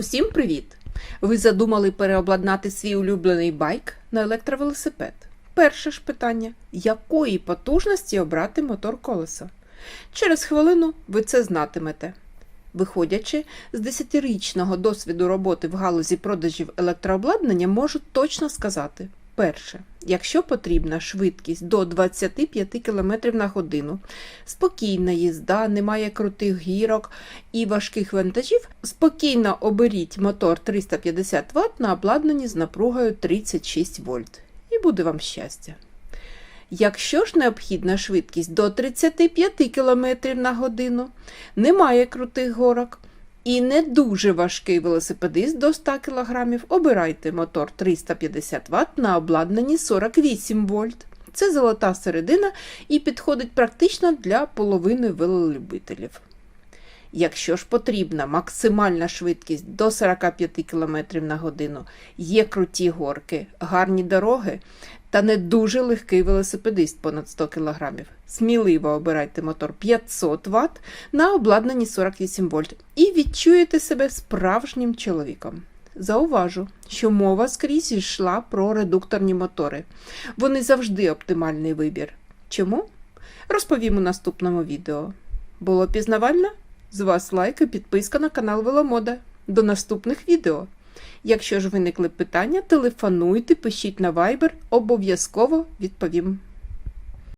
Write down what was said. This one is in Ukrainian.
Усім привіт! Ви задумали переобладнати свій улюблений байк на електровелосипед. Перше ж питання: якої потужності обрати мотор колеса? Через хвилину ви це знатимете. Виходячи з 10-річного досвіду роботи в галузі продажів електрообладнання, можу точно сказати: перше, якщо потрібна швидкість до 25 км на годину, спокійна їзда, немає крутих гірок і важких вантажів, спокійно оберіть мотор 350 Вт на обладнанні з напругою 36 вольт. І буде вам щастя. Якщо ж необхідна швидкість до 35 км на годину, немає крутих горок і не дуже важкий велосипедист до 100 кг, обирайте мотор 350 Вт на обладнанні 48 вольт. Це золота середина і підходить практично для половини велолюбителів. Якщо ж потрібна максимальна швидкість до 45 км на годину, є круті горки, гарні дороги та не дуже легкий велосипедист понад 100 кг, сміливо обирайте мотор 500 Вт на обладнанні 48 вольт і відчуєте себе справжнім чоловіком. Зауважу, що мова скрізь йшла про редукторні мотори. Вони завжди оптимальний вибір. Чому? Розповім у наступному відео. Було пізнавально? З вас лайк і підписка на канал Веломода. До наступних відео. Якщо ж виникли питання, телефонуйте, пишіть на Viber, обов'язково відповім.